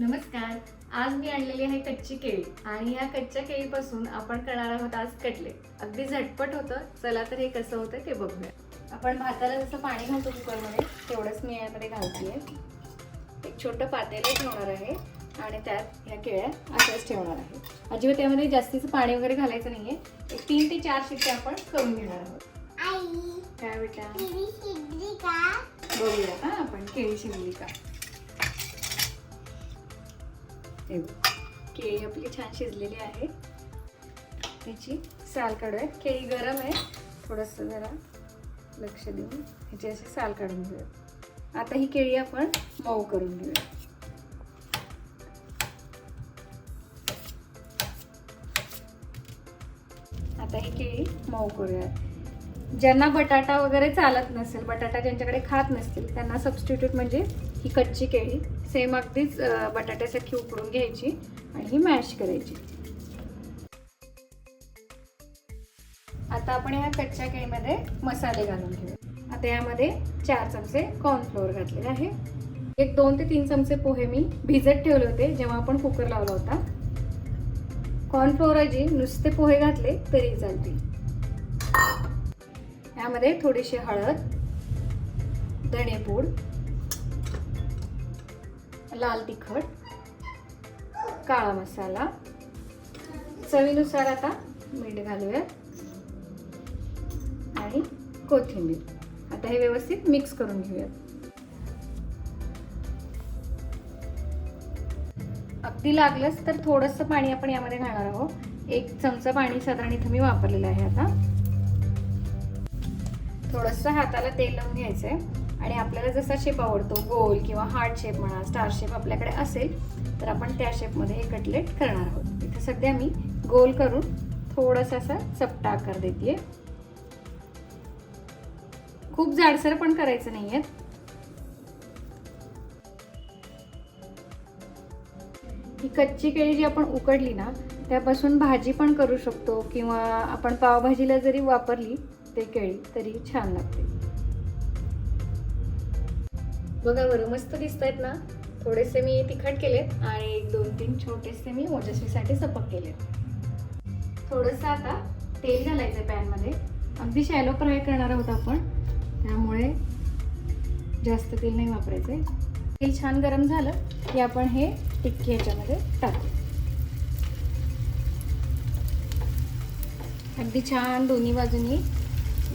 नमस्कार. आज मी आणलेली आहे कच्ची केळी आणि या कच्च्या केळीपासून आपण करणार आहोत आज कटलेट अगदी झटपट होतं. चला तर हे कसं होतं ते बघूया. आपण भाताला जसं पाणी घालतो कुकरमध्ये तेवढंच मी यामध्ये घालते एक छोटं पातेलं ठेवणार आहे आणि त्यात ह्या केळ्या अशाच ठेवणार आहे. अजिबात त्यामध्ये जास्तीचं पाणी वगैरे घालायचं नाहीये. एक तीन ते चार शिट्ट्या आपण करून घेणार आहोत. आई काय बेटा? का? बघूया. हा आपण केळी शिजली का. केळी आपली छान शिजलेली आहे. त्याची साल काढूया. केळी गरम आहे. थोडंसं जरा लक्ष देऊन ह्याची अशी साल काढून घेऊया. आता ही केळी आपण मऊ करून घेऊया. आता ही केळी मऊ करूया. ज्यांना बटाटा वगैरे चालत नसेल बटाटा ज्यांच्याकडे खात नसतील त्यांना सबस्टिट्यूट म्हणजे ही कच्ची केळी. सेम अगदीच बटाट्यासारखी उकडून घ्यायची आणि ही मॅश करायची. आता आपण ह्या कच्च्या केळीमध्ये मसाले घालून घेऊ आता यामध्ये चार चमचे कॉर्नफ्लोअर घातलेले आहे. एक दोन ते तीन चमचे पोहे मी भिजत ठेवले होते जेव्हा आपण कुकर लावला होता. कॉर्नफ्लोअरऐवजी नुसते पोहे घातले तरी चालतील. यामध्ये थोडीशी हळद धणेपूड लाल तिखट काळा मसाला. चवीनुसार आता मीठ घालूया. आणि कोथिंबीर. आता हे व्यवस्थित मिक्स करून घेऊयात अगदी लागलंच तर थोडंसं पाणी आपण यामध्ये घालणार आहोत. एक चमचा पाणी साधारण इथं मी वापरलेलं आहे आता. थोडंसं हाताला तेल लावून आहे आणि आपल्याला जसा शेप आवडतो गोल किंवा हार्ट शेप म्हणा स्टार शेप आपल्याकडे असेल तर आपण त्या शेपमध्ये हे कटलेट करणार आहोत. इथे सध्या मी गोल करून थोडंसं असा चपटा आकार देते खूप जाडसर पण करायचं नाहीये. ही कच्ची केळी जी आपण उकडली ना त्यापासून भाजी पण करू शकतो किंवा आपण पावभाजीला जरी वापरली ते केळी तरी छान लागते. बघा बरं मस्त दिसत आहेत ना? थोडेसे मी तिखट केलेत आणि एक दोन तीन छोटेसे मी ओजस्वीसाठी सपक केलेत. थोडंसं आता तेल घालायचं पॅनमध्ये अगदी शॅलो फ्राय करणार आहोत आपण. त्यामुळे जास्त तेल नाही वापरायचं तेल छान गरम झालं की आपण हे टिक्की याच्यामध्ये टाकू. अगदी छान दोन्ही बाजूनी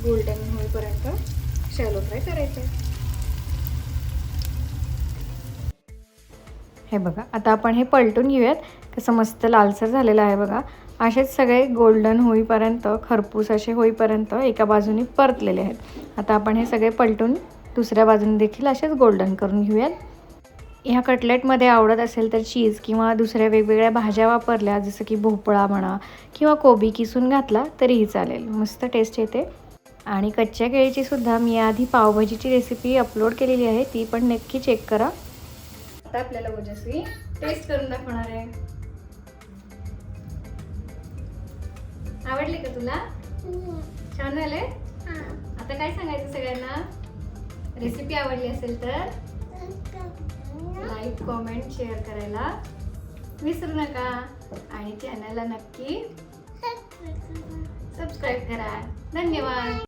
गोल्डन होईपर्यंत शॅलो फ्राय करायचं हे बघा आता आपण हे पलटून घेऊयात. कसं मस्त लालसर झालेलं आहे बघा. असेच सगळे गोल्डन होईपर्यंत खरपूस असे होईपर्यंत एका बाजूने परतलेले आहेत. आता आपण हे सगळे पलटून दुसऱ्या बाजूने देखील असेच गोल्डन करून घेऊयात. ह्या कटलेटमध्ये आवडत असेल तर चीज किंवा दुसऱ्या वेगवेगळ्या भाज्या वापरल्या जसं की भोपळा म्हणा किंवा कोबी किसून घातला तरीही चालेल. मस्त टेस्ट येते. आणि कच्च्या केळीची सुद्धा मी आधी पावभाजीची रेसिपी अपलोड केलेली आहे ती पण नक्की चेक करा. आता आपल्याला ओजस्वी टेस्ट करून दाखवणार आहे. आवडले का तुला? छान झाले? आता काय सांगायचं सगळ्यांना? रेसिपी आवडली असेल तर लाईक कॉमेंट शेअर करायला विसरू नका. आणि चॅनलला नक्की सबस्क्राईब करा. धन्यवाद.